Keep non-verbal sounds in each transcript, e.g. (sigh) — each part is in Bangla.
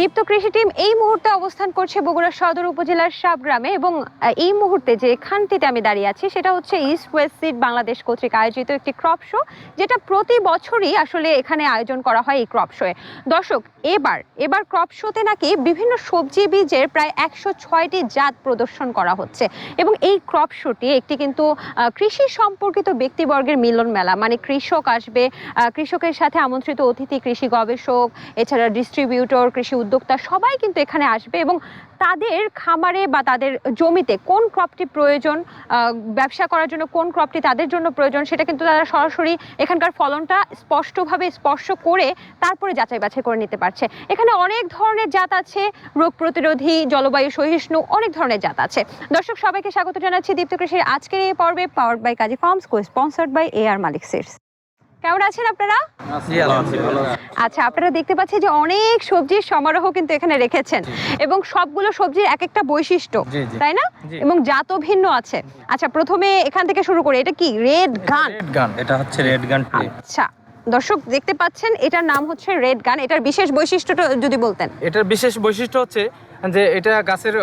দীপ্ত কৃষি টিম এই মুহূর্তে অবস্থান করছে বগুড়া সদর উপজেলার সাবগ্রামে এবং এই মুহূর্তে যে খানটিতে আমি দাঁড়িয়ে আছি সেটা হচ্ছে ইস্ট ওয়েস্ট সিড বাংলাদেশ কর্তৃক আয়োজিত একটি ক্রপ শো যেটা প্রতি বছরই আসলে এখানে আয়োজন করা হয় এই ক্রপ শোয়ে দর্শক, এবার এবার ক্রপ শোতে নাকি বিভিন্ন সবজি বীজের প্রায় একশো ছয়টি জাত প্রদর্শন করা হচ্ছে এবং এই ক্রপ শোটি একটি কিন্তু কৃষি সম্পর্কিত ব্যক্তিবর্গের মিলন মেলা। মানে কৃষক আসবে কৃষকের সাথে আমন্ত্রিত অতিথি, কৃষি গবেষক, এছাড়া ডিস্ট্রিবিউটর কৃষি উদ্যোক্তা সবাই কিন্তু এখানে আসবে এবং তাদের খামারে বা তাদের জমিতে কোন ক্রপটি প্রয়োজন ব্যবসা করার জন্য কোন ক্রপটি তাদের জন্য প্রয়োজন সেটা কিন্তু তারা সরাসরি এখানকার ফলনটা স্পষ্টভাবে স্পর্শ করে তারপরে যাচাই বাছাই করে নিতে পারছে। এখানে অনেক ধরনের জাত আছে, রোগ প্রতিরোধী, জলবায়ু সহিষ্ণু, অনেক ধরনের জাত আছে। দর্শক, সবাইকে স্বাগত জানাচ্ছি দীপ্ত কৃষির আজকের এই পর্বে powered by Kazi Farms cosponsored by A R Malik Seeds কেমন আছেন আপনারা? আচ্ছা আপনারা দেখতে পাচ্ছেন যে অনেক সবজির সমারোহ কিন্তু এখানে রেখেছেন এবং সবগুলো সবজির এক একটা বৈশিষ্ট্য। তাই না? এবং জাতও ভিন্ন আছে। আচ্ছা প্রথমে এখান থেকে শুরু করে। এটা কি? রেড গান? গান এটা হচ্ছে রেড গান আচ্ছা দর্শক দেখতে পাচ্ছেন এটার নাম হচ্ছে রেড গান। এটার বিশেষ বৈশিষ্ট্যটা যদি বলতেন। এটার বিশেষ বৈশিষ্ট্য হচ্ছে যে এটা গাছের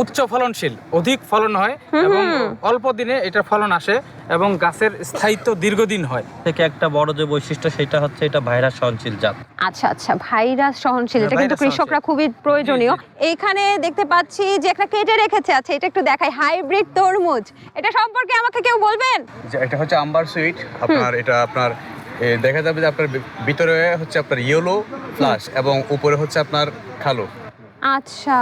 উচ্চ ফলনশীল অধিক ফলন হয় এবং অল্প দিনে এটা ফলন আসে এবং গাছের স্থায়িত্ব দীর্ঘদিন হয়। থেকে একটা বড় যে বৈশিষ্ট্য সেটা হচ্ছে এটা ভাইরাস সহনশীল জাত। আচ্ছা আচ্ছা ভাইরাস সহনশীল এটা কিন্তু কৃষকরা খুবই প্রয়োজনীয়। এখানে দেখতে পাচ্ছি যে একটা কেটে রেখেছে। আচ্ছা এটা একটু দেখাই। হাইব্রিড তরমুজ এটা সম্পর্কে আমাকে কেউ বলবেন? যে এটা হচ্ছে আম্বার সুইট আপনার এটা আপনার দেখা যাবে যে আপনার ভিতরে হচ্ছে আপনার ইয়েলো ফ্লাশ এবং উপরে হচ্ছে আপনার কালো। আচ্ছা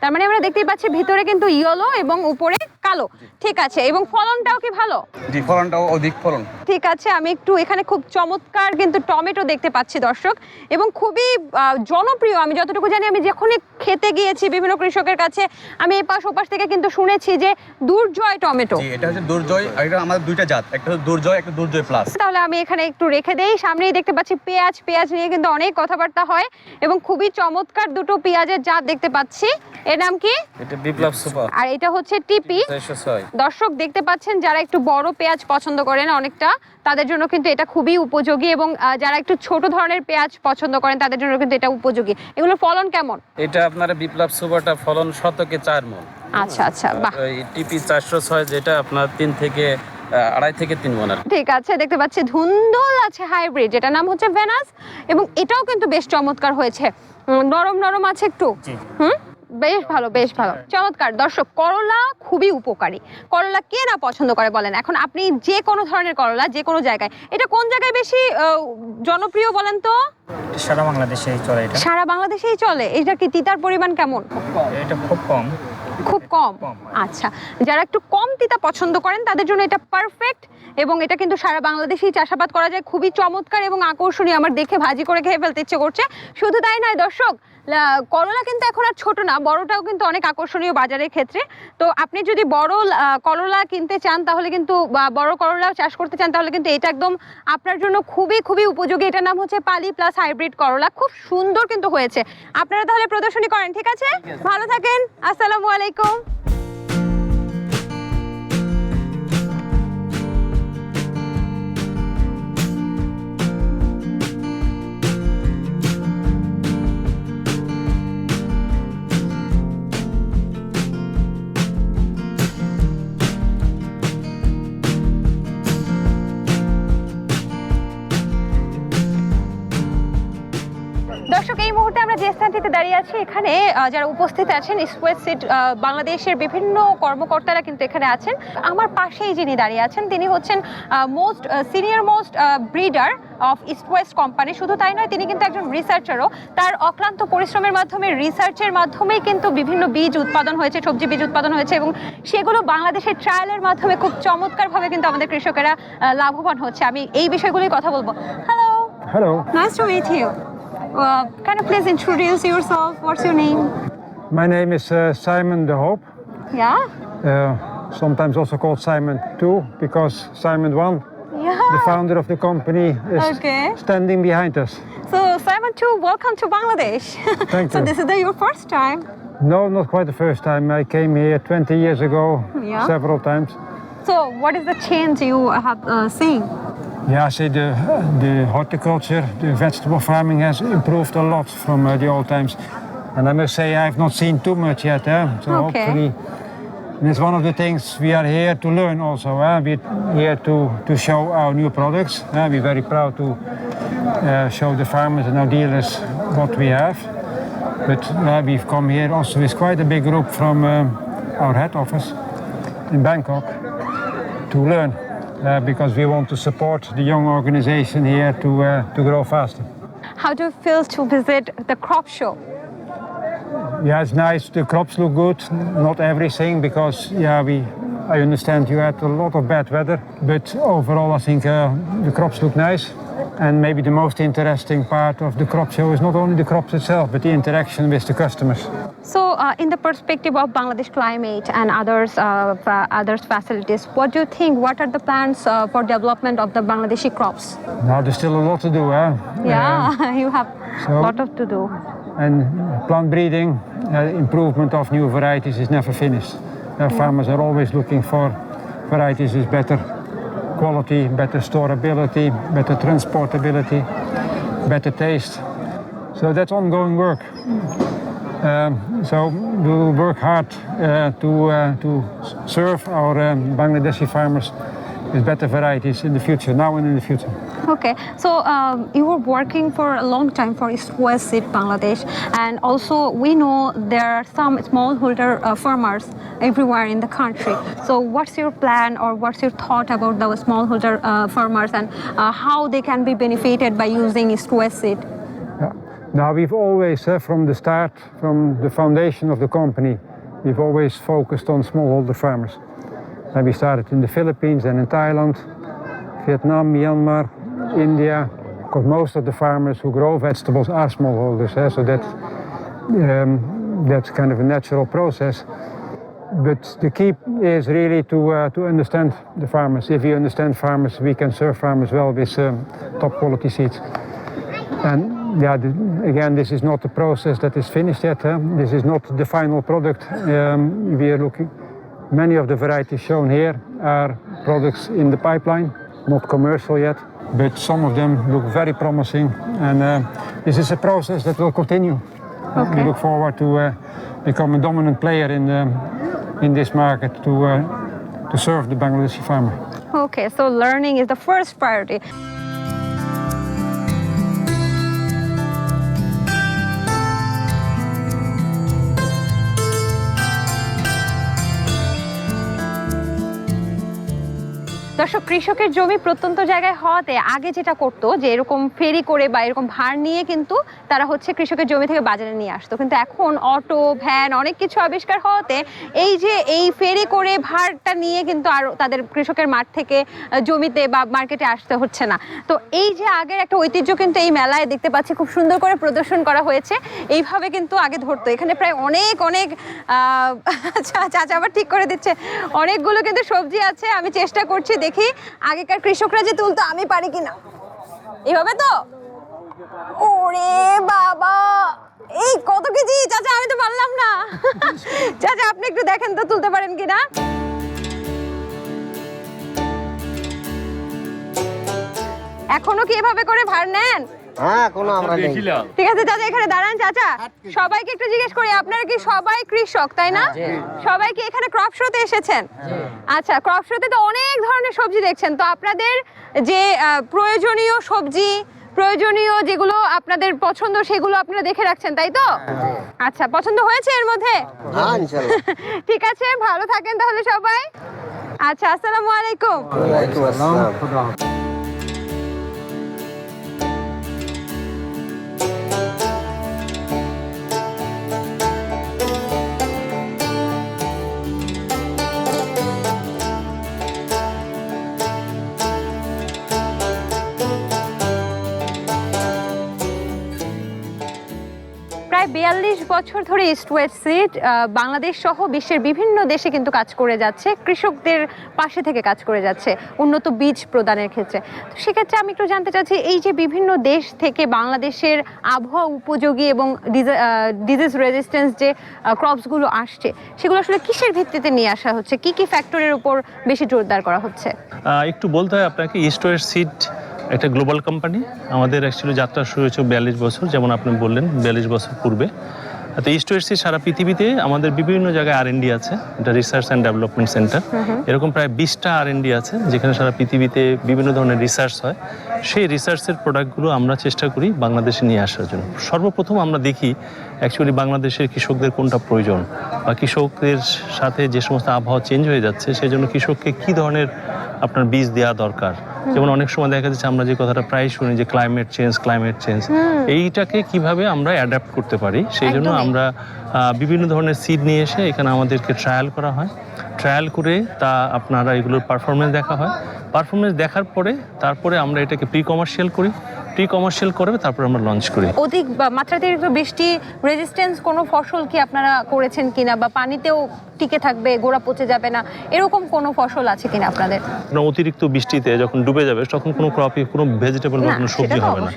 তার মানে আমরা দেখতেই পাচ্ছি ভিতরে কিন্তু ইয়েলো এবং উপরে কালো। ঠিক আছে এবং ফলনটাও কি ভালো? জি ফলনটাও অধিক ফলন। ঠিক আছে আমি একটু এখানে খুব চমৎকার কিন্তু টমেটো দেখতে পাচ্ছি দর্শক এবং খুবই জনপ্রিয়। আমি যতটুকু জানি আমি যখনই খেতে গিয়েছি বিভিন্ন কৃষকের কাছে আমি এপাশ ওপাশ থেকে কিন্তু শুনেছি যে দুর্জয় টমেটো। জি এটা হচ্ছে দুর্জয় আর এটা আমাদের দুইটা জাত একটা হচ্ছে দুর্জয় একটা দুর্জয় প্লাস তাহলে আমি এখানে একটু রেখে দেই সামনেই দেখতে পাচ্ছি পেঁয়াজ। পেঁয়াজ নিয়ে কিন্তু অনেক কথাবার্তা হয় এবং খুবই চমৎকার দুটো পেঁয়াজের জাত দেখতে পাচ্ছি। এর নাম কি? এটা বিপ্লব সুপার। আর এটা হচ্ছে টিপি। দর্শক দেখতে পাচ্ছেন যারা একটু বড় পেঁয়াজ পছন্দ করেন অনেকটা তাদের জন্য কিন্তু এটা খুবই উপযোগী এবং যারা একটু ছোট ধরনের পেঁয়াজ পছন্দ করেন তাদের জন্য কিন্তু এটা উপযোগী। এগুলোর ফলন কেমন? এটা আপনার বিপ্লব সুপারটা ফলন শতকে চার মন। আচ্ছা আচ্ছা বাহ। টিপি চারশো ছয় যেটা আপনার তিন থেকে আড়াই থেকে তিন মন ঠিক আছে দেখতে পাচ্ছি ধুন্দল আছে হাইব্রিড যেটা নাম হচ্ছে ভেনাস এবং এটাও কিন্তু বেশ চমৎকার হয়েছে। নরম নরম আছে একটু। হুম? বেশ ভালো বেশ ভালো। চমৎকার। দর্শক করলা খুবই উপকারী। করলা কে না পছন্দ করে বলেন? এখন আপনি যে কোনো ধরনের করলা যে কোনো জায়গায়। এটা কোন জায়গায় বেশি জনপ্রিয় বলেন তো? সারা বাংলাদেশে চলে এটা। সারা বাংলাদেশেই চলে? এটা কি তিতার পরিমাণ কেমন? এটা খুব কম। খুব কম। আচ্ছা যারা একটু কম তিতা পছন্দ করেন তাদের জন্য এটা পারফেক্ট এবং এটা কিন্তু সারা বাংলাদেশেই চাষাবাদ করা যায়। খুবই চমৎকার এবং আকর্ষণীয়। আমার দেখে ভাজি করে খেয়ে ফেলতে ইচ্ছে করছে। শুধু তাই নয় দর্শক করলা কিন্তু এখন আর ছোট না বড়টাও কিন্তু অনেক আকর্ষণীয় বাজারের ক্ষেত্রে। তো আপনি যদি বড় করলা কিনতে চান তাহলে কিন্তু বড় করলা চাষ করতে চান তাহলে কিন্তু এটা একদম আপনার জন্য খুবই খুবই উপযোগী। এটার নাম হচ্ছে পালি প্লাস হাইব্রিড করলা। খুব সুন্দর কিন্তু হয়েছে। আপনারা তাহলে প্রদর্শনী করেন ঠিক আছে। ভালো থাকেন। আসসালামু আলাইকুম। দাঁড়িয়ে আছি এখানে যারা উপস্থিত আছেন স্কোয়ার সিট বাংলাদেশের বিভিন্ন কর্মকর্তারা কিন্তু এখানে আছেন। আমার পাশেই যিনি দাঁড়িয়ে আছেন তিনি হচ্ছেন most senior most breeder of East company শুধু তাই নয় তিনি কিন্তু একজন রিসার্চারও তার অক্লান্ত পরিশ্রমের মাধ্যমে রিসার্চের মাধ্যমেই কিন্তু বিভিন্ন বীজ উৎপাদন হয়েছে সবজি বীজ উৎপাদন হয়েছে এবং সেগুলো বাংলাদেশের ট্রায়ালের মাধ্যমে খুব চমৎকারভাবে কিন্তু আমাদের কৃষকেরা লাভবান হচ্ছে। আমি এই বিষয়গুলোই কথা বলব। Hello Hello, Nice to meet you. Uh, can you please introduce yourself? What's your name? my name is uh, Simon de Hoop, Yeah? uh, sometimes also called Simon 2 because Simon 1, the founder of the company, is Okay. standing behind us. So, Simon too, welcome to Bangladesh. Thank (laughs) you. so, you. this is the, your first time. No, not quite the first time. I came here 20 years ago, Yeah. several times. So, what is the change you have uh, seen? Yeah, say the, the horticulture, the vegetable farming has improved a lot from uh, the old times. And I must say, I've not seen too much yet. Eh? So Okay. hopefully, and it's one of the things we are here to learn also. Eh? We're here to, to show our new products. Eh? We're very proud to uh, show the farmers and our dealers what we have. But uh, we've come here also with quite a big group from um, our head office in Bangkok to learn uh, because we want to support the young organization here to, uh, to grow faster. How do you feel to visit the crop show? Yeah, it's nice. The crops look good. Not everything because yeah, we. I understand you had a lot of bad weather, but overall I think uh, the crops look nice. And maybe the most interesting part of the crop show is not only the crops itself, but the interaction with the customers. So, uh, in the perspective of Bangladesh climate and others, uh, others facilities, what do you think? What are the plans uh, for development of the Bangladeshi crops? Now there's still a lot to do, huh? Yeah, (laughs) you have a so- lot of to do. And plant breeding, uh, improvement of new varieties is never finished. Uh, farmers are always looking for varieties with better quality, better storability, better transportability, better taste. So that's ongoing work. Um, so we will work hard uh, to, uh, to serve our um, Bangladeshi farmers with better varieties in the future, now and in the future. Okay, so um, you were working for a long time for East Seed Bangladesh, and also we know there are some smallholder uh, farmers everywhere in the country. So, what's your plan or what's your thought about the smallholder uh, farmers and uh, how they can be benefited by using East Seed? Yeah. Now we've always, uh, from the start, from the foundation of the company, we've always focused on smallholder farmers. And we started in the Philippines and in Thailand, Vietnam, Myanmar, India, because most of the farmers who grow vegetables are smallholders, eh, so that, um, that's kind of a natural process. But the key is really to, uh, to understand the farmers. If you understand farmers, we can serve farmers well with um, top quality seeds. And yeah, the, again, this is not a process that is finished yet. This is not the final product. Um, we are looking. Many of the varieties shown here are products in the pipeline, not commercial yet, but some of them look very promising. And uh, this is a process that will continue. Okay. We look forward to uh, become a dominant player in um, in this market to uh, to serve the Bangladeshi farmer. Okay, so learning is the first priority. দর্শক কৃষকের জমি প্রত্যন্ত জায়গায় হওয়াতে আগে যেটা করতো যে এরকম ফেরি করে বা এরকম ভার নিয়ে কিন্তু তারা হচ্ছে কৃষকের জমি থেকে বাজারে নিয়ে আসতো। কিন্তু এখন অটো ভ্যান অনেক কিছু আবিষ্কার হওয়াতে এই যে এই ফেরি করে ভারটা নিয়ে কিন্তু আর তাদের কৃষকের মাঠ থেকে জমিতে বা মার্কেটে আসতে হচ্ছে না। তো এই যে আগের একটা ঐতিহ্য কিন্তু এই মেলায় দেখতে পাচ্ছি খুব সুন্দর করে প্রদর্শন করা হয়েছে। এইভাবে কিন্তু আগে ধরতো। এখানে প্রায় অনেক অনেক আহ, (laughs) আচ্ছা চাচা আবার ঠিক করে দিচ্ছে। অনেকগুলো কিন্তু সবজি আছে আমি চেষ্টা করছি দেখি আগেকার কৃষকরা যে তুলতো, আমি পারি কিনা? এভাবে তো? ওরে বাবা! এই কত কেজি? চাচা, আমি তো পারলাম না। (laughs) চাচা, আপনি একটু দেখেন তো, তুলতে পারেন কিনা? এখনও কি এভাবে করে ভার নেন? হ্যাঁ কোনো আমরা নেই। ঠিক আছে চাচা এখানে দাঁড়ান চাচা। সবাইকে একটু জিজ্ঞেস করি আপনারা কি সবাই কৃষক তাই না? সবাই কি এখানে ক্রপ শোতে এসেছেন? আচ্ছা ক্রপ শোতে তো অনেক ধরনের সবজি দেখছেন। তো আপনাদের যে প্রয়োজনীয় সবজি প্রয়োজনীয় যেগুলো আপনাদের পছন্দ সেগুলো আপনারা দেখে রাখছেন তাই তো? আচ্ছা পছন্দ হয়েছে এর মধ্যে? হ্যাঁ (laughs) ঠিক আছে ভালো থাকেন তাহলে সবাই। আচ্ছা আসসালামু আলাইকুম। ওয়ালাইকুম আসসালাম। বছর ধরে ইস্ট ওয়েস্ট সিড বাংলাদেশ সহ বিশ্বের বিভিন্ন দেশে কিন্তু কাজ করে যাচ্ছে, কৃষকদের পাশে থেকে কাজ করে যাচ্ছে উন্নত বীজ প্রদানের ক্ষেত্রে। তো সেক্ষেত্রে আমি একটু জানতে চাচ্ছি, এই যে বিভিন্ন দেশ থেকে বাংলাদেশের আবহাওয়া উপযোগী এবং ডিজিজ রেজিস্ট্যান্স যে ক্রপসগুলো আসছে, সেগুলো আসলে কিসের ভিত্তিতে নিয়ে আসা হচ্ছে? কি কি ফ্যাক্টরের উপর বেশি জোরদার করা হচ্ছে? একটু বলতে হয় আপনাকে ইস্ট ওয়েস্ট সিড একটা গ্লোবাল কোম্পানি আমাদের অ্যাকচুয়ালি যাত্রা শুরু হয়েছে বিয়াল্লিশ বছর, যেমন আপনি বললেন, বিয়াল্লিশ বছর পূর্বে। তো ইস্ট ওয়েস্ট সিড সারা পৃথিবীতে আমাদের বিভিন্ন জায়গায় আর আছে। এটা রিসার্চ অ্যান্ড ডেভেলপমেন্ট সেন্টার এরকম প্রায় বিশটা আর আছে যেখানে সারা পৃথিবীতে বিভিন্ন ধরনের রিসার্চ হয়। সেই রিসার্চের প্রোডাক্টগুলো আমরা চেষ্টা করি বাংলাদেশে নিয়ে আসার জন্য। সর্বপ্রথম আমরা দেখি অ্যাকচুয়ালি বাংলাদেশের কৃষকদের কোনটা প্রয়োজন বা কৃষকদের সাথে যে সমস্ত আবহাওয়া চেঞ্জ হয়ে যাচ্ছে সেই জন্য কৃষককে কী ধরনের আপনার বীজ দেওয়া দরকার যেমন অনেক সময় দেখা যাচ্ছে আমরা যে কথাটা প্রায় শুনি যে ক্লাইমেট চেঞ্জ ক্লাইমেট চেঞ্জ এইটাকে কীভাবে আমরা অ্যাডাপ্ট করতে পারি? সেই জন্য আমরা বিভিন্ন ধরনের সিড নিয়ে এসে এখানে আমাদেরকে ট্রায়াল করা হয়। ট্রায়াল করে তা আপনারা এগুলোর পারফরমেন্স দেখা হয়। পারফরমেন্স দেখার পরে তারপরে আমরা এটাকে প্রি কমার্শিয়াল করি। প্রি কমার্শিয়াল করবে তারপর আমরা লঞ্চ করি। অধিক মাত্রাতিরিক্ত বৃষ্টি রেজিস্ট্যান্স কোনো ফসল কি আপনারা করেছেন কিনা বা পানিতেও টিকে থাকবে গোড়া পচে যাবে না এরকম কোনো ফসল আছে কিনা আপনাদের? অতিরিক্ত বৃষ্টিতে যখন ডুবে যাবে তখন কোনো ক্রপই কোনো ভেজিটেবল বা কোনো সবজি হবে না।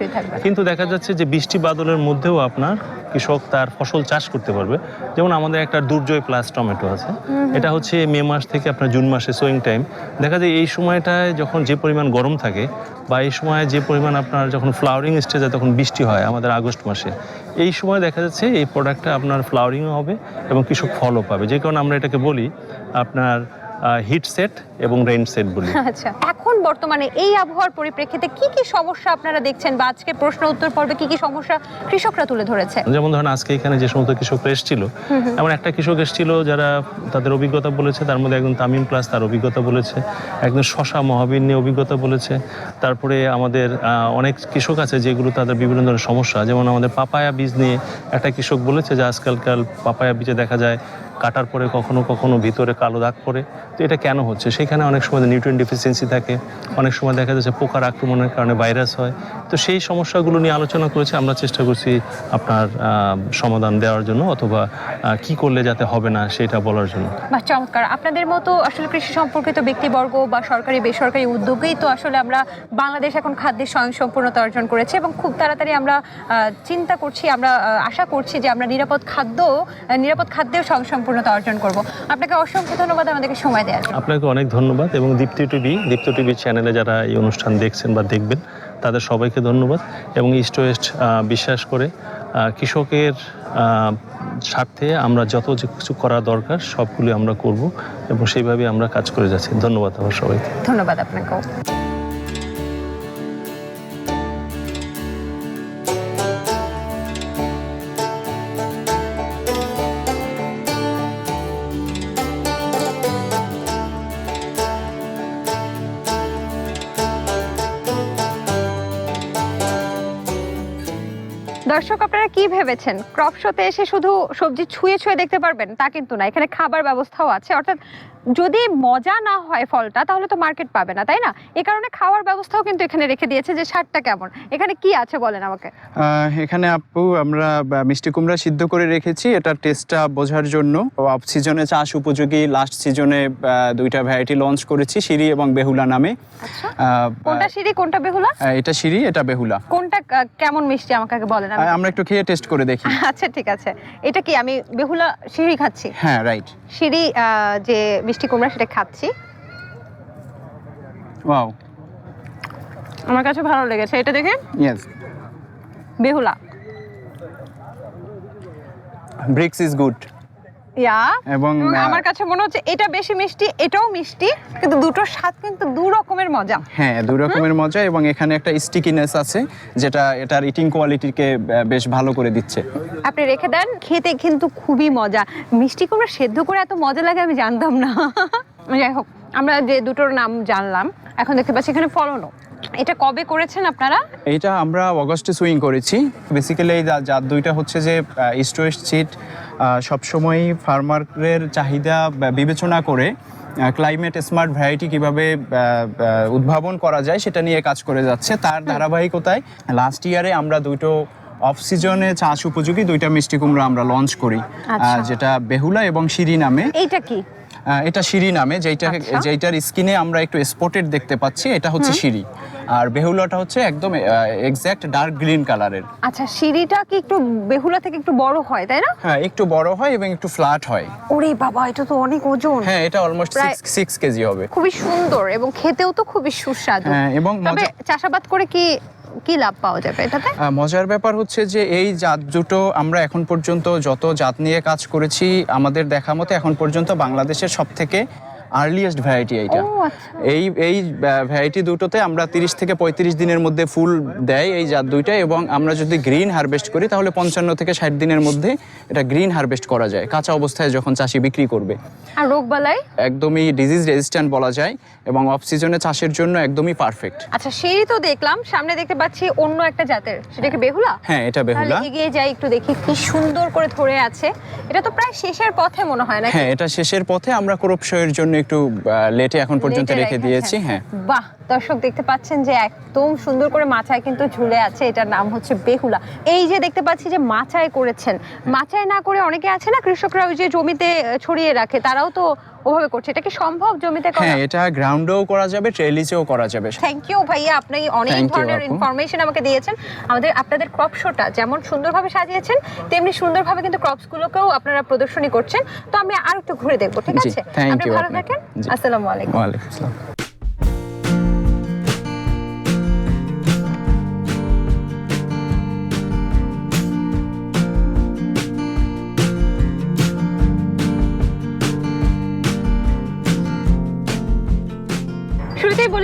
কিন্তু দেখা যাচ্ছে যে বৃষ্টি বাদলের মধ্যেও আপনার কৃষক তার ফসল চাষ করতে পারবে। যেমন আমাদের একটা দুর্জয় প্লাস টমেটো আছে। এটা হচ্ছে মে মাস থেকে আপনার জুন মাসে সোয়িং টাইম দেখা যায় এই সময়টায় যখন যে পরিমাণ গরম থাকে বা এই সময় যে পরিমাণ আপনার যখন ফ্লাওয়ারিং স্টেজ স্টেজে তখন বৃষ্টি হয় আমাদের আগস্ট মাসে এই সময় দেখা যাচ্ছে এই প্রোডাক্টটা আপনার ফ্লাওয়ারিংও হবে এবং কৃষক ফলও পাবে। যে কারণে আমরা এটাকে বলি আপনার হিট সেট এবং রেইন সেট বলি। (laughs) আচ্ছা এখন বর্তমানে এই আবহাওয়ার পরিপ্রেক্ষিতে কি কি সমস্যা আপনারা দেখছেন বা আজকে প্রশ্ন উত্তর পর্বে কি কি সমস্যা কৃষকরা তুলে ধরেছে? যেমন ধরেন আজকে এখানে যে সমস্ত কৃষকরা এসেছিল এমন একটা কৃষক এসেছিল যারা তাদের অভিজ্ঞতা বলেছে তার মধ্যে একজন তামিম প্লাস তার অভিজ্ঞতা বলেছে একজন শশা মহাবীর নিয়ে অভিজ্ঞতা বলেছে তারপরে আমাদের আহ, অনেক কৃষক আছে যেগুলো তাদের বিভিন্ন ধরনের সমস্যা যেমন আমাদের পাপায়া বীজ নিয়ে একটা কৃষক বলেছে যে আজকালকাল পাপায়া বীজে দেখা যায় কাটার পরে কখনো কখনো ভিতরে কালো দাগ পড়ে। তো এটা কেন হচ্ছে? সেখানে অনেক সময় নিউট্রিয়েন্ট ডেফিসিয়েন্সি থাকে, অনেক সময় দেখা যাচ্ছে পোকার আক্রমণের কারণে ভাইরাস হয়। তো সেই সমস্যাগুলো নিয়ে আলোচনা করেছি, আমরা চেষ্টা করছি আপনার সমাধান দেওয়ার জন্য অথবা কি করলে যাতে হবে না সেটা বলার জন্য। বা চমৎকার। আপনাদের মতো আসলে কৃষি সম্পর্কিত ব্যক্তিবর্গ বা সরকারি, বেসরকারি উদ্যোগেই তো আসলে আমরা বাংলাদেশ এখন খাদ্যের স্বয়ংসম্পূর্ণতা অর্জন করেছে এবং খুব তাড়াতাড়ি আমরা চিন্তা করছি, আমরা আশা করছি যে আমরা নিরাপদ খাদ্য, নিরাপদ খাদ্যের স্বয়ংসম্পূর্ণতা অর্জন করব। আপনাকে অসংখ্য ধন্যবাদ আমাদেরকে সময় দেওয়ার জন্য। আপনাকে অনেক ধন্যবাদ এবং দীপ্তি টিভি দীপ্ত টিভি চ্যানেলে যারা এই অনুষ্ঠান দেখছেন বা দেখবেন তাদের সবাইকে ধন্যবাদ এবং ইস্ট ওয়েস্ট বিশ্বাস করে কৃষকের স্বার্থে আমরা যত কিছু করা দরকার সবগুলি আমরা করব এবং সেইভাবে আমরা কাজ করে যাচ্ছি। ধন্যবাদ আমার সবাইকে। ধন্যবাদ আপনাকেও। ভেবেছেন? ক্রপ শোতে এসে শুধু সবজি ছুঁয়ে ছুঁয়ে দেখতে পারবেন তা কিন্তু না। এখানে খাবার ব্যবস্থাও আছে। অর্থাৎ যদি মজা না হয় ফলটা তাহলে তো মার্কেট পাবে না তাই না? এই কারণে খাওয়ার ব্যবস্থাও কিন্তু এখানে রেখে দিয়েছে যে স্বাদটা কেমন। এখানে কি আছে বলেন আমাকে? এখানে আপু আমরা মিষ্টি কুমড়া সিদ্ধ করে রেখেছি। এটার টেস্টটা বোঝার জন্য। অফ সিজনে চাষ উপযোগী। লাস্ট সিজনে দুইটা ভ্যারাইটি লঞ্চ করেছি সিঁড়ি এবং বেহুলা নামে। আচ্ছা। কোনটা সিঁড়ি কোনটা বেহুলা? এটা সিঁড়ি এটা বেহুলা। কোনটা কেমন মিষ্টি আমাকে বলেন আমরা একটু খেয়ে টেস্ট করে দেখি। আচ্ছা ঠিক আছে। এটা কি আমি বেহুলা সিঁড়ি খাচ্ছি? হ্যাঁ রাইট সিঁড়ি যে মিষ্টি কুমড়া সেটা খাচ্ছি। ওয়াও আমার কাছে ভালো লেগেছে। এটা দেখে? Yes Behula. Bricks is good yeah. এবং আমার কাছে মনে হচ্ছে এটা বেশি মিষ্টি এটাও মিষ্টি কিন্তু দুটোর স্বাদ কিন্তু দু রকমের মজা। হ্যাঁ দুই রকমের মজা এবং এখানে একটা স্টিকিনেস আছে যেটা এটার ইটিং কোয়ালিটিকে বেশ ভালো করে দিচ্ছে। আপনি রেখে দেন খেতে কিন্তু খুবই মজা। মিষ্টি কুমড়া সেদ্ধ করে এত মজা লাগে আমি জানতাম না। (laughs) যাই হোক আমরা যে দুটোর নাম জানলাম এখন দেখতে পাচ্ছি এখানে ফলনও। এটা কবে করেছেন আপনারা? এইটা আমরা অগস্টে সুইং করেছি। বেসিক্যালি এই জা- দুইটা হচ্ছে যে ওয়েস্ট সিট সবসময় ফার্মারের চাহিদা বিবেচনা করে ক্লাইমেট স্মার্ট ভ্যারাইটি কীভাবে উদ্ভাবন করা যায় সেটা নিয়ে কাজ করে যাচ্ছে। তার ধারাবাহিকতায় লাস্ট ইয়ারে আমরা দুটো অফ সিজনে চাষ উপযোগী দুইটা মিষ্টি কুমড়া আমরা লঞ্চ করি। আচ্ছা। যেটা বেহুলা এবং সিঁড়ি নামে। এইটা কি? এটা সিঁড়ি নামে যেটা আচ্ছা। যেটার স্কিনে আমরা একটু স্পটেড দেখতে পাচ্ছি এটা হচ্ছে সিঁড়ি। আর বেহুলাটা হচ্ছে একদম এক্স্যাক্ট ডার্ক গ্রিন কালারের আচ্ছা সিঁড়িটা কি একটু বেহুলা থেকে একটু বড় হয় তাই না? হ্যাঁ একটু বড় হয় এবং একটু ফ্ল্যাট হয়। ওরে বাবা এটা তো অনেক ওজন। হ্যাঁ এটা অলমোস্ট প্রায়- সিক্স কেজি হবে। খুবই সুন্দর এবং খেতেও তো খুবই সুস্বাদু। হ্যাঁ এবং চাষাবাদ করে কি কি লাভ পাওয়া যাবে এটাতে? মজার ব্যাপার হচ্ছে যে এই জাত দুটো আমরা এখন পর্যন্ত যত জাত নিয়ে কাজ করেছি, আমাদের দেখা মতো এখন পর্যন্ত বাংলাদেশের সব থেকে আর্লিয়েস্ট ভ্যারাইটি এইটা। আচ্ছা। এই এই ভ্যারাইটি দুটোতে আমরা তিরিশ থেকে পঁয়ত্রিশ দিনের মধ্যে ফুল দেয় এই জাত দুইটা এবং আমরা যদি গ্রিন হারভেস্ট করি তাহলে পঞ্চান্ন থেকে ষাট দিনের মধ্যে এটা গ্রিন হারভেস্ট করা যায় কাঁচা অবস্থায় যখন চাষি বিক্রি করবে। আর রোগ বালাই? একদমই ডিজিজ রেজিস্ট্যান্ট বলা যায় এবং অফ সিজনে চাষের জন্য একদমই পারফেক্ট আচ্ছা সেই তো দেখলাম সামনে দেখতে পাচ্ছি অন্য একটা জাতের। সেটা কি বেহুলা? হ্যাঁ এটা বেহুলা। এগিয়ে যাই একটু দেখি কি সুন্দর করে ধরে আছে। এটা তো প্রায় শেষের পথে মনে হয় না হ্যাঁ এটা শেষের পথে আমরা ক্রপ এর জন্য একটু লেটে এখন পর্যন্ত রেখে দিয়েছি হ্যাঁ। বাহ দর্শক দেখতে পাচ্ছেন যে একদম সুন্দর করে মাচায় কিন্তু ঝুলে আছে এটার নাম হচ্ছে বেহুলা। এই যে দেখতে পাচ্ছি যে মাছায় করেছেন। মাছায় না করে অনেকে আছে না কৃষকরা ওই যে জমিতে ছড়িয়ে রাখে তারাও তো ওভাবে করছে। এটা কি সম্ভব জমিতে করা? হ্যাঁ এটা গ্রাউন্ডেও করা যাবে ট্রেলিচেও করা যাবে। থ্যাংক ইউ ভাইয়া। আপনি অনেক ধরনের ইনফরমেশন আমাকে দিয়েছেন। আমাদের আপনাদের ক্রপ শোটা যেমন সুন্দরভাবে সাজিয়েছেন তেমনি সুন্দরভাবে কিন্তু ক্রপস গুলোকেও আপনারা প্রদর্শনী করছেন। তো আমি আর একটু ঘুরে দেখব ঠিক আছে? আপনি ভালো থাকেন। আসসালামু আলাইকুম। ওয়া আলাইকুম আসসালাম।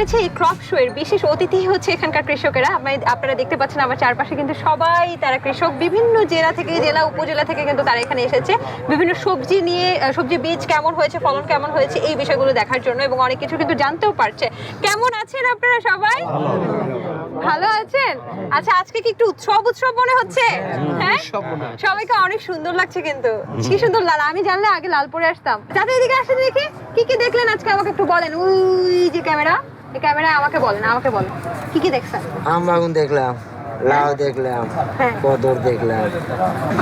শুরুতেই এই ক্রপ শো এর বিশেষ অতিথি হচ্ছে এখানকার কৃষকেরা। আপনি- আপনারা দেখতে পাচ্ছেন আমার চারপাশে কিন্তু সবাই তারা কৃষক। বিভিন্ন জেলা থেকে জেলা উপজেলা থেকে কিন্তু তারা এখানে এসেছে। বিভিন্ন সবজি নিয়ে সবজি বীজ কেমন হয়েছে ফলন কেমন হয়েছে এই বিষয়গুলো দেখার জন্য এবং অনেক কিছু কিন্তু জানতেও পারছে। কেমন আছেন আপনারা সবাই? ভালো আছেন? আচ্ছা আজকে কি একটু উৎসব উৎসব মনে হচ্ছে? হ্যাঁ? সবাইকে অনেক সুন্দর লাগছে কিন্তু। কি সুন্দর লাল আমি জানলে আগে লাল পরে আসতাম। যাতে এদিকে আসেন দেখি কি কি দেখলেন আজকে আমাকে একটু বলেন। ওই যে ক্যামেরা। ক্যামেরায় আমাকে বলেন আমাকে বলেন কি কি দেখছেন? আম বাগুন দেখলাম। লাউ দেখলাম হ্যাঁ। কদর দেখলাম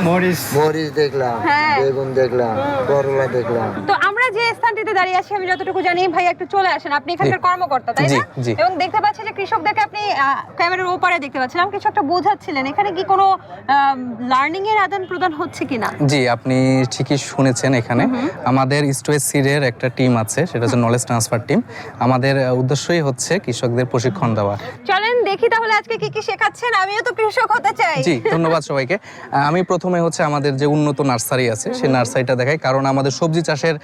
মরিচ। মরিচ দেখলাম হ্যাঁ। বেগুন দেখলাম করলা দেখলাম। তো আমরা যে স্থানটিতে দাঁড়িয়ে আছি আমি যতটুকু জানি ভাই একটু চলে আসেন। আপনি এখানকার কর্মকর্তা তাই না? এবং দেখতে পাচ্ছি যে কৃষকদেরকে আপনি ক্যামেরার ওপারে দেখতে পাচ্ছিলাম কিছু একটা বোঝাচ্ছিলেন। এখানে কি কোনো লার্নিং এর আদান প্রদান হচ্ছে কিনা? জি আপনি ঠিকই শুনেছেন এখানে। আমাদের স্টোয়েজ সিডের একটা টিম আছে সেটা হচ্ছে নলেজ ট্রান্সফার টিম আমাদের উদ্দেশ্যই হচ্ছে কৃষকদের প্রশিক্ষণ দেওয়া। চলেন দেখি তাহলে আজকে কি কি শেখাচ্ছেন। আমিও তো কৃষক হতে চাই। জি ধন্যবাদ সবাইকে। আমি প্রথমে হচ্ছে আমাদের যে উন্নত নার্সারি আছে সেই নার্সারিটা দেখাই কারণ আমাদের সবজি চাষের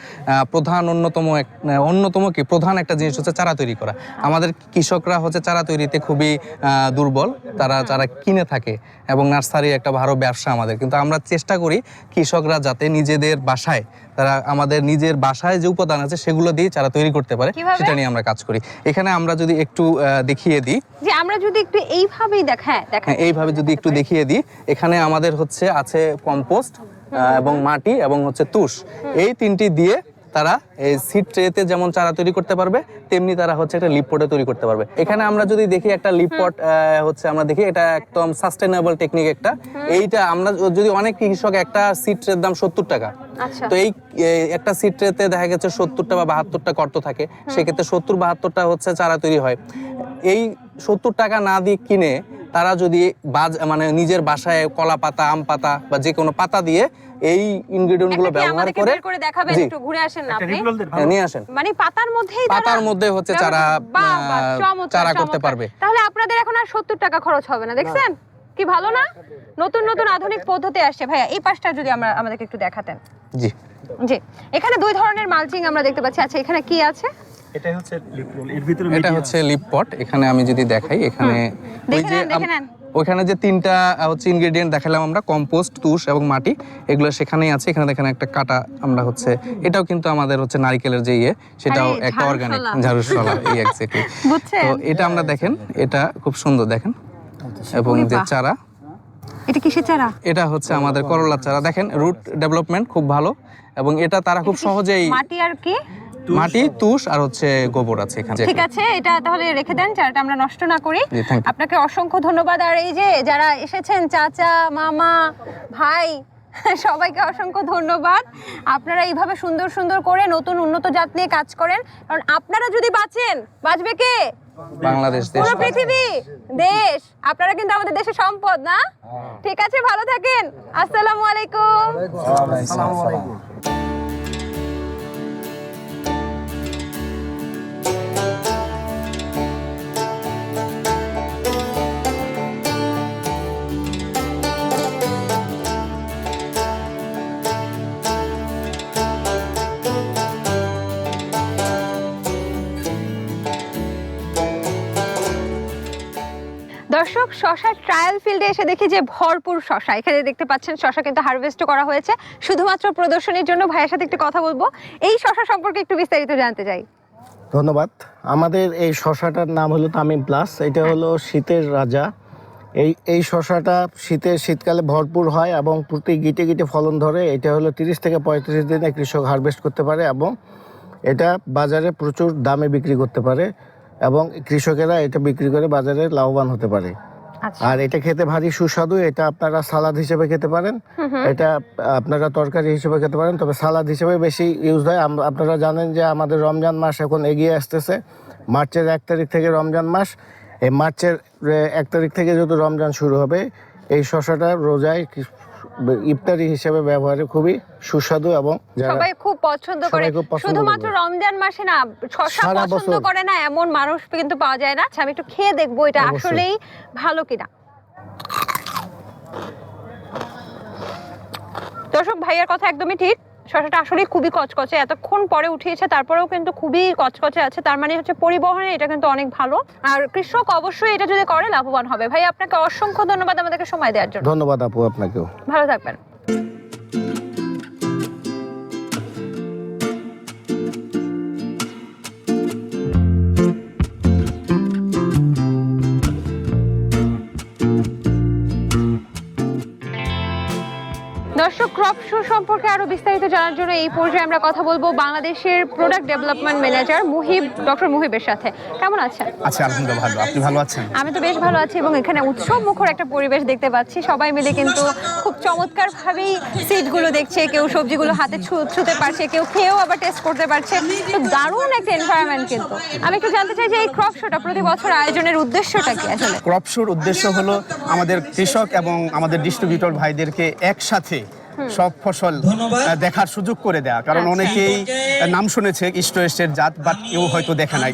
প্রধান অন্যতম এক- অন্যতম কি প্রধান একটা জিনিস হচ্ছে চারা তৈরি করা। আমাদের কৃষকরা হচ্ছে চারা তৈরিতে খুবই আহ, দুর্বল তারা চারা কিনে থাকে এবং নার্সারি একটা ভালো ব্যবসা আমাদের। কিন্তু আমরা চেষ্টা করি কৃষকরা যাতে নিজেদের বাসায় তারা আমাদের নিজের বাসায় যে উপাদান আছে সেগুলো দিয়ে চারা তৈরি করতে পারে সেটা নিয়ে আমরা কাজ করি। এখানে আমরা যদি একটু দেখিয়ে দিই। যে আমরা যদি একটু এইভাবেই দেখ হ্যাঁ দেখা হ্যাঁ এইভাবে যদি একটু দেখিয়ে দিই এখানে আমাদের হচ্ছে আছে কম্পোস্ট এবং মাটি এবং হচ্ছে তুষ। এই তিনটি দিয়ে তারা এই সিড ট্রেতে যেমন চারা তৈরি করতে পারবে তেমনি তারা হচ্ছে একটা লিপ পটে তৈরি করতে পারবে। এখানে আমরা যদি দেখি একটা লিপ পট হচ্ছে আমরা দেখি এটা একদম সাস্টেনেবল টেকনিক একটা। এইটা আমরা যদি অনেক কৃষক একটা সিড ট্রের দাম সত্তর টাকা। আচ্ছা। তো এই এই একটা সিট ট্রেতে দেখা গেছে সত্তরটা বা বাহাত্তরটা কর্ত থাকে। সেক্ষেত্রে সত্তর বাহাত্তরটা হচ্ছে চারা তৈরি হয়। এই সত্তর টাকা না দিয়ে কিনে তারা যদি বাজ মানে নিজের বাসায় কলা পাতা আম পাতা বা যে কোনো পাতা দিয়ে এই ইনগ্রেডিয়েন্টগুলো ব্যবহার করে করে দেখাবেন একটু ঘুরে আসেন না আপনি? হ্যাঁ, নিয়ে আসেন। মানে পাতার মধ্যেই পাতার মধ্যে হচ্ছে চারা চারা করতে পারবে। তাহলে আপনাদের এখন আর সত্তর টাকা খরচ হবে না দেখছেন? কি ভালো না? নতুন নতুন আধুনিক পদ্ধতি আসছে। ভাইয়া এই পাশটা যদি আমরা আমাদেরকে একটু দেখাতেন। জি। জি। এখানে দুই ধরনের মালচিং আমরা দেখতে পাচ্ছি। আচ্ছা এখানে কি আছে? এটা হচ্ছে লিপ পট এখানে আমি যদি দেখাই এখানে ওই যে। ওখানে যে তিনটা হচ্ছে ইনগ্রেডিয়েন্ট দেখালাম আমরা কম্পোস্ট তুষ এবং মাটি এগুলো সেখানেই আছে এখানে দেখেন একটা কাটা আমরা হচ্ছে এটাও কিন্তু আমাদের হচ্ছে নারকেলের যে ইয়ে সেটাও একটা অর্গানিক ঝাড়ুশলা। ঝাড়ুশলা (laughs) এই এক্স্যাক্টলি তো এটা আমরা দেখেন এটা খুব সুন্দর দেখেন এবং যে চারা। এটা কিসের চারা? এটা হচ্ছে আমাদের করলার চারা দেখেন রুট ডেভেলপমেন্ট খুব ভালো এবং এটা তারা খুব সহজেই মাটি আর কি? মাটি তুষ আর হচ্ছে গোবর আছে এখানে। ঠিক আছে এটা তাহলে রেখে দেন চারাটা আমরা নষ্ট না করি. আপনাকে অসংখ্য ধন্যবাদ। আর এই যে যারা এসেছেন চাচা মামা ভাই (laughs) সবাইকে অসংখ্য ধন্যবাদ। আপনারা এইভাবে সুন্দর সুন্দর করে নতুন উন্নত জাত নিয়ে কাজ করেন। কারণ আপনারা যদি বাঁচেন বাঁচবে কে? বাংলাদেশ দেশ পুরো পৃথিবী। দেশ। আপনারা কিন্তু আমাদের দেশের সম্পদ না? ঠিক আছে ভালো থাকেন। আসসালামু আলাইকুম। আসসালামু। আলাইকুম দর্শক শশা ট্রায়াল ফিল্ডে এসে দেখি যে ভরপুর শশা। এখানে দেখতে পাচ্ছেন শশা কিন্তু হারভেস্ট করা হয়েছে। শুধুমাত্র প্রদর্শনীর জন্য ভাইয়ের সাথে একটু কথা বলব। এই শশা সম্পর্কে একটু বিস্তারিত জানতে চাই। ধন্যবাদ। আমাদের এই শশাটার নাম হলো তামিম প্লাস। এটা হলো শীতের রাজা। এই এই শশাটা শীতে শীতকালে ভরপুর হয় এবং প্রতি গিটে গিটে ফলন ধরে। এটা হলো তিরিশ থেকে পঁয়ত্রিশ দিনে কৃষক হারভেস্ট করতে পারে এবং এটা বাজারে প্রচুর দামে বিক্রি করতে পারে এবং কৃষকেরা এটা বিক্রি করে বাজারে লাভবান হতে পারে। আর এটা খেতে ভারী সুস্বাদু এটা আপনারা সালাদ হিসেবে খেতে পারেন। এটা আপনারা তরকারি হিসেবে খেতে পারেন তবে সালাদ হিসেবে বেশি ইউজ হয়। আপনারা জানেন যে আমাদের রমজান মাস এখন এগিয়ে আসতেছে। মার্চের এক তারিখ থেকে রমজান মাস। এই মার্চের এক তারিখ থেকে যেহেতু রমজান শুরু হবে এই শশাটা রোজায় ইফতারি হিসেবে ব্যবহারে খুবই সুস্বাদু এবং সবাই খুব পছন্দ করে। শুধুমাত্র রমজান মাসে না শশা পছন্দ করে না এমন মানুষ কিন্তু পাওয়া যায় না। আচ্ছা আমি একটু খেয়ে দেখব এটা আসলেই ভালো কিনা। দর্শক ভাইয়ার কথা একদমই ঠিক। শশাটা আসলে খুবই কচকচে। এতক্ষণ পরে উঠিয়েছে তারপরেও কিন্তু খুবই কচকচে আছে। তার মানে হচ্ছে পরিবহনে এটা কিন্তু অনেক ভালো। আর কৃষক অবশ্যই এটা যদি করে লাভবান হবে। ভাই আপনাকে অসংখ্য ধন্যবাদ আমাদেরকে সময় দেওয়ার জন্য। ধন্যবাদ আপু আপনাকেও। ভালো থাকবেন। সম্পর্কে আরও বিস্তারিত জানার জন্য এই পর্যায়ে আমরা কথা বলব বাংলাদেশের product development manager Muhib doctor মুহিবের সাথে। কেমন আছেন? আচ্ছা আলহামদুলিল্লাহ ভালো। আপনি ভালো আছেন? আমি তো বেশ ভালো আছি এবং এখানে উৎসব মুখর একটা পরিবেশ দেখতে পাচ্ছি। সবাই মিলে কিন্তু খুব চমৎকার ভাবেই সিটগুলো দেখছে। কেউ সবজিগুলো হাতে ছুতে পারছে কেউ খেয়েও আবার টেস্ট করতে পারছে। তো দারুণ একটা এনভায়রনমেন্ট কিন্তু। আমি একটু জানতে চাই যে এই ক্রপ শোটা প্রতি বছর আয়োজনের উদ্দেশ্যটা কি আসলে? ক্রপ শোর উদ্দেশ্য হলো আমাদের কৃষক এবং আমাদের ডিস্ট্রিবিউটর ভাইদেরকে একসাথে সব ফসল দেখার সুযোগ করে দেয়া। কারণ আচ্ছা। অনেকেই নাম শুনেছে ইষ্ট এস্টের জাত বাট কেউ হয়তো দেখে নাই।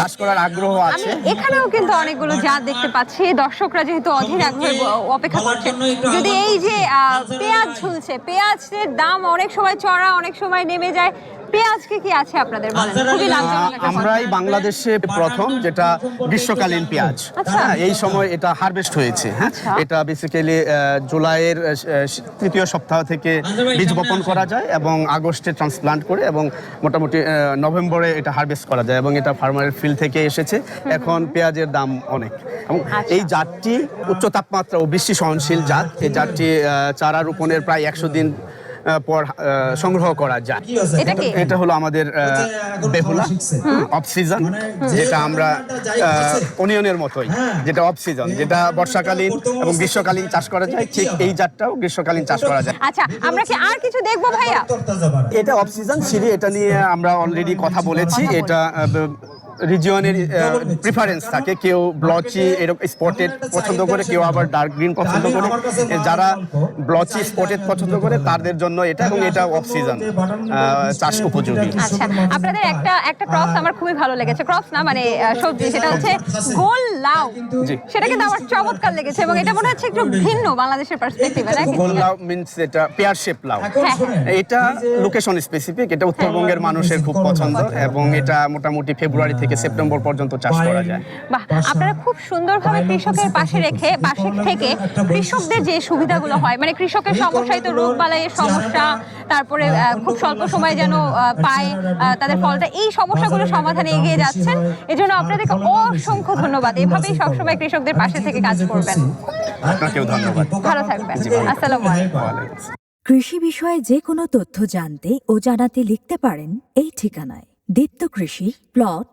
চাষ করার আগ্রহ আছে। এখানেও কিন্তু অনেকগুলো জাত দেখতে পাচ্ছি। দর্শকরা যেহেতু অধীর আগ্রহে অপেক্ষা করছে। যদি এই যে আহ, পেঁয়াজ ঝুলছে পেঁয়াজের দাম অনেক সময় চড়া অনেক সময় নেমে যায়। পেঁয়াজকে কি আছে আপনাদের বলেন? খুবই লাভজনক একটা আমরাই বাংলাদেশে প্রথম যেটা গ্রীষ্মকালীন পেঁয়াজ। আচ্ছা। হ্যাঁ এই সময় এটা হারভেস্ট হয়েছে হ্যাঁ? আচ্ছা। এটা বেসিক্যালি জুলাইয়ের আহ, তৃতীয় সপ্তাহ থেকে বীজ বপন করা যায় এবং আগস্টে ট্রান্সপ্লান্ট করে এবং মোটামুটি আহ, নভেম্বরে এটা হারভেস্ট করা যায় এবং এটা ফার্মারের ফিল্ড থেকে এসেছে। এখন পেঁয়াজের দাম অনেক। এবং আচ্ছা। এই জাতটি উচ্চ তাপমাত্রা ও বৃষ্টি সহনশীল জাত। এই জাতটি আহ, চারা রোপণের প্রায় একশো দিন পর সংগ্রহ করা যায়। এটা হলো আমাদের বেহুলা অফ সিজন যেটা আমরা অনিয়নের মতোই যেটা অফ সিজন যেটা বর্ষাকালীন এবং গ্রীষ্মকালীন চাষ করা যায় ঠিক এই জাতটাও গ্রীষ্মকালীন চাষ করা যায়। আচ্ছা আমরা কি আর কিছু দেখব ভাইয়া? এটা অফ সিজন সিঁড়ি এটা নিয়ে আমরা অলরেডি কথা বলেছি। এটা রিজিয়নের প্রিফারেন্স থাকে। কেউ ব্লচি এরকম স্পটেড পছন্দ করে কেউ আবার ডার্ক গ্রিন পছন্দ করে। যারা ব্লচি স্পটেড পছন্দ করে তাদের জন্য এটা এবং এটা অফ সিজন চাষ উপযোগী। আচ্ছা আপনাদের একটা একটা ক্রপস আমার খুবই ভালো লেগেছে। ক্রপস না মানে সবজি সেটা হচ্ছে গোল লাউ। সেটা কিন্তু আমার চমৎকার লেগেছে এবং এটা মনে হচ্ছে একটু ভিন্ন বাংলাদেশের পার্সপেক্টিভে গোল লাউ মিন্স এটা পেয়ার শেপ লাউ। হ্যাঁ, এটা লোকেশন স্পেসিফিক এটা উত্তরবঙ্গের মানুষের খুব পছন্দ এবং এটা মোটামুটি ফেব্রুয়ারি থেকে সেপ্টেম্বর পর্যন্ত চাষ করা যায়। বাহ আপনারা খুব সুন্দরভাবে কৃষকের পাশে রেখে পাশে থেকে কৃষকদের যে সুবিধাগুলো হয় মানে কৃষকের সমস্যায় তো রোগ বালাইয়ের সমস্যা তারপরে খুব স্বল্প সময় যেন পায় তাদের ফলটা এই সমস্যাগুলো সমাধানে এগিয়ে যাচ্ছেন। এজন্য আপনাদেরকে অসংখ্য ধন্যবাদ। এভাবেই সবসময় কৃষকদের পাশে থেকে কাজ করবেন। আপনাকেও ধন্যবাদ। ভালো থাকবেন। আসসালামু আলাইকুম। কৃষি বিষয়ে যে কোনো তথ্য জানতে ও জানাতে লিখতে পারেন এই ঠিকানায়। দীপ্ত কৃষি প্লট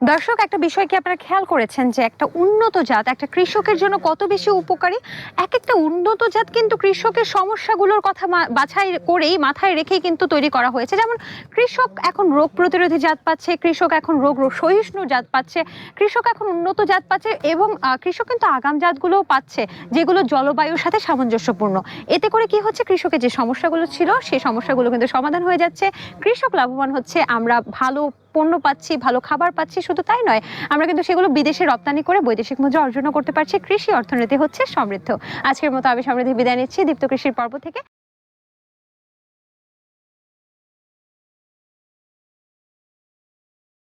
দর্শক, একটা বিষয় কি আপনারা খেয়াল করেছেন যে একটা উন্নত জাত, একটা কৃষকের জন্য কত বেশি উপকারী? এক একটা উন্নত জাত কিন্তু কৃষকের সমস্যাগুলোর কথা বাছাই করেই, মাথায় রেখেই কিন্তু তৈরি করা হয়েছে। যেমন কৃষক এখন রোগ প্রতিরোধী জাত পাচ্ছে, কৃষক এখন রোগ সহিষ্ণু জাত পাচ্ছে, কৃষক এখন উন্নত জাত পাচ্ছে এবং কৃষক কিন্তু আগাম জাতগুলোও পাচ্ছে, যেগুলো জলবায়ুর সাথে সামঞ্জস্যপূর্ণ। এতে করে কি হচ্ছে? কৃষকের যে সমস্যাগুলো ছিল সেই সমস্যাগুলো কিন্তু সমাধান হয়ে যাচ্ছে। কৃষক লাভবান হচ্ছে, আমরা ভালো পণ্য পাচ্ছি, ভালো খাবার পাচ্ছি, শুধু তাই নয়, আমরা কিন্তু সেগুলো বিদেশে রপ্তানি করে বৈদেশিক মুদ্রা অর্জন করতে পারছি। কৃষি অর্থনীতি হচ্ছে সমৃদ্ধ। আজকের মতো আমি সমৃদ্ধি বিদায় নিচ্ছি। দীপ্ত কৃষির পর্ব থেকে